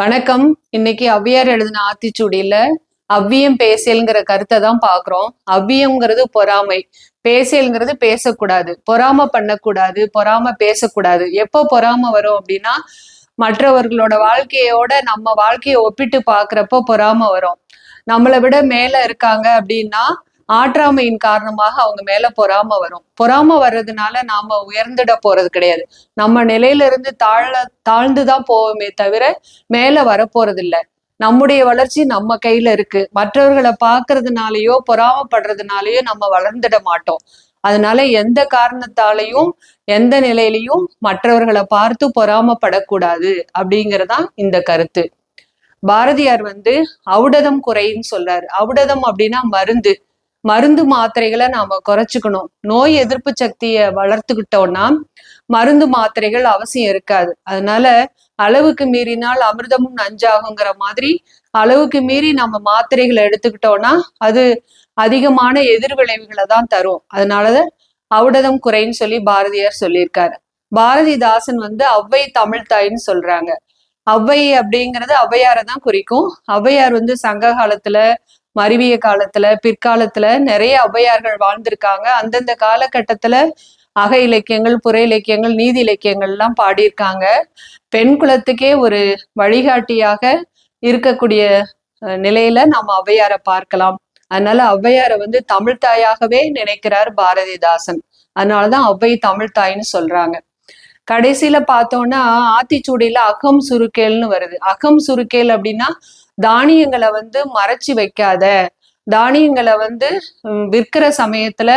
வணக்கம். இன்னைக்கு அவ்வியார் எழுதின ஆத்திச்சூடியில அவ்வியம் பேசியல்ங்கிற கருத்தை தான் பாக்குறோம் அவ்வியம்ங்கிறது பொறாமை. பேசியல்ங்கிறது பேசக்கூடாது. பொறாம பண்ணக்கூடாது. பொறாம பேசக்கூடாது. எப்போ பொறாம வரும் அப்படின்னா மற்றவர்களோட வாழ்க்கையோட நம்ம வாழ்க்கையை ஒப்பிட்டு பாக்குறப்போ பொறாம வரும். நம்மளை விட மேல இருக்காங்க அப்படின்னா ஆற்றாமையின் காரணமாக அவங்க மேல பொறாம வரும். பொறாம வர்றதுனால நாம உயர்ந்துட போறது கிடையாது. நம்ம நிலையில இருந்து தாழ தாழ்ந்துதான் போவோமே தவிர மேல வரப்போறது இல்லை நம்முடைய வளர்ச்சி நம்ம கையில இருக்கு. மற்றவர்களை பாக்குறதுனாலயோ பொறாமப்படுறதுனாலயோ நம்ம வளர்ந்துட மாட்டோம். அதனால எந்த காரணத்தாலையும் எந்த நிலையிலையும் மற்றவர்களை பார்த்து பொறாமப்படக்கூடாது அப்படிங்கறதான் இந்த கருத்து. பாரதியார் வந்து ஔடதம் குறைன்னு சொல்றாரு. ஔடதம் அப்படின்னா மருந்து. மருந்து மாத்திரைகளை நாம குறைச்சிக்கணும். நோய் எதிர்ப்பு சக்தியை வளர்த்துக்கிட்டோம்னா மருந்து மாத்திரைகள் அவசியம் இருக்காது. அதனால அளவுக்கு மீறினால் அமிர்தமும் நஞ்சாகுங்கிற மாதிரி அளவுக்கு மீறி நம்ம மாத்திரைகளை எடுத்துக்கிட்டோம்னா அது அதிகமான எதிர்விளைவுகளை தான் தரும். அதனாலதான் அவுடதம் குறைன்னு சொல்லி பாரதியார் சொல்லியிருக்காரு. பாரதிதாசன் வந்து அவ்வை தமிழ் தாயின்னு சொல்றாங்க. அவ்வை அப்படிங்கிறது ஔவையாரை தான் குறிக்கும். ஔவையார் வந்து சங்க காலத்துல மருவிய காலத்துல பிற்காலத்துல நிறைய ஔவையார்கள் வாழ்ந்திருக்காங்க. அந்தந்த காலகட்டத்துல அக இலக்கியங்கள் புற இலக்கியங்கள் நீதி இலக்கியங்கள் எல்லாம் பாடியிருக்காங்க. பெண் குலத்துக்கே ஒரு வழிகாட்டியாக இருக்கக்கூடிய நிலையில நாம் ஔவையாரை பார்க்கலாம். அதனால ஔவையாரை வந்து தமிழ் தாயாகவே நினைக்கிறார் பாரதிதாசன். அதனாலதான் ஔவை தமிழ் தாய்ன்னு சொல்றாங்க. கடைசியில பார்த்தோம்னா ஆத்திச்சூடியில அகம் சுருக்கேல்னு வருது. அகம் சுருக்கேல் அப்படின்னா தானியங்களை வந்து மறைச்சு வைக்காத தானியங்களை வந்து விற்கிற சமயத்துல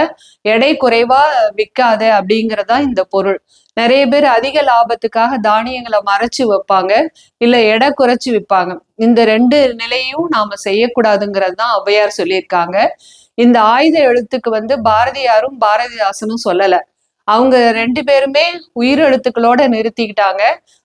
எடை குறைவா விற்காத அப்படிங்கறதா இந்த பொருள். நிறைய பேர் அதிக லாபத்துக்காக தானியங்களை மறைச்சு வைப்பாங்க இல்ல எடை குறைச்சு விற்பாங்க. இந்த ரெண்டு நிலையும் நாம செய்யக்கூடாதுங்கிறது தான் ஔவையார் சொல்லியிருக்காங்க. இந்த ஆயுத எழுத்துக்கு வந்து பாரதியாரும் பாரதிதாசனும் சொல்லல. அவங்க ரெண்டு பேருமே உயிர் எழுத்துக்களோட நிறுத்திக்கிட்டாங்க.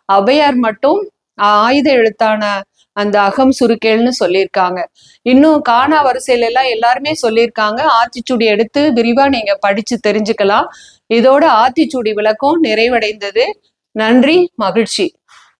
ஔவையார் மட்டும் ஆயுத எழுத்தான அந்த அகம் சுருக்கேல்னு சொல்லியிருக்காங்க. இன்னும் காணா வரிசையில எல்லாம் எல்லாருமே சொல்லியிருக்காங்க. ஆத்திச்சூடி எடுத்து விரிவா நீங்க படிச்சு தெரிஞ்சுக்கலாம். இதோட ஆத்திச்சூடி விளக்கம் நிறைவடைந்தது. நன்றி மகிழ்ச்சி.